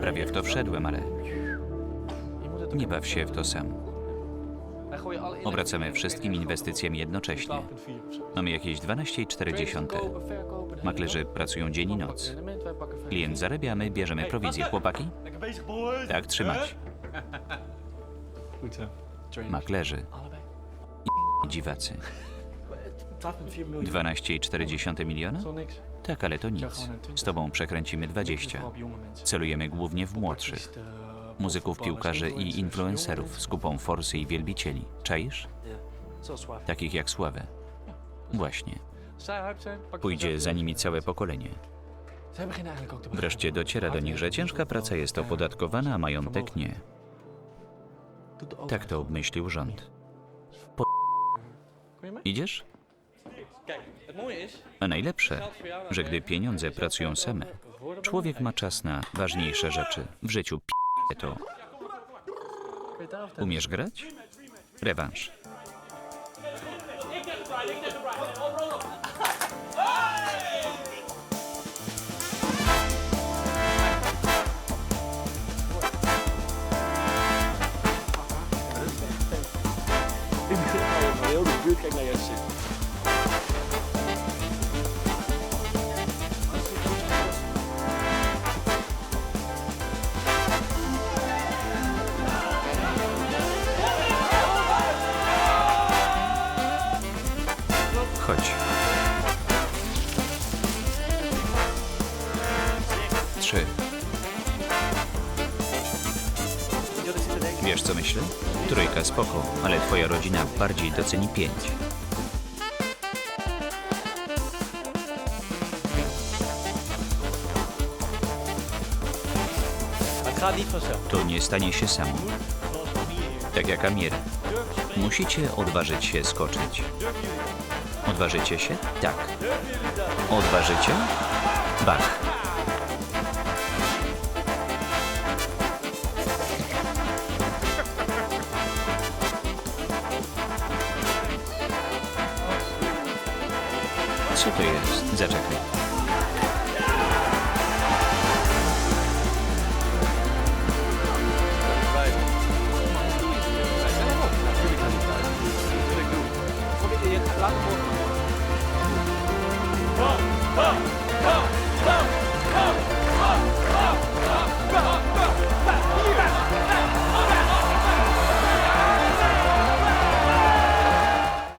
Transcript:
Prawie w to wszedłem, ale nie baw się w to sam. Obracamy wszystkimi inwestycjami jednocześnie. Mamy jakieś 12,4. Maklerzy pracują dzień i noc. Klient zarabia, my bierzemy prowizję. Chłopaki? Tak, trzymać. Maklerzy. I dziwacy. 12,4 miljoen. 12,4 miliona? Tak, ale to nic. Z tobą przekręcimy 20. Vooral op jonge mensen. Celujemy głównie w młodszych. Muzyków, piłkarzy i influencerów z kupą forsy i wielbicieli. Czaisz? Takich jak Sławę. Właśnie. Pójdzie za nimi całe pokolenie. Wreszcie dociera do nich, że ciężka praca jest opodatkowana, a majątek nie. Tak to obmyślił rząd. Mee? Idziesz? A najlepsze, że gdy pieniądze pracują same, człowiek ma czas na ważniejsze rzeczy. W życiu p***e to. Umiesz grać? Rewanż. Heel de buurt kijkt naar jou zitten. Chodź. Trzy. Wiesz co myślę? Trójka spoko, ale twoja rodzina bardziej doceni pięć. To nie stanie się samo. Tak jak Amir. Musicie odważyć się skoczyć. Odważycie się? Tak. Odważycie? Bach. Co to jest? Zaczekaj. 하! 하!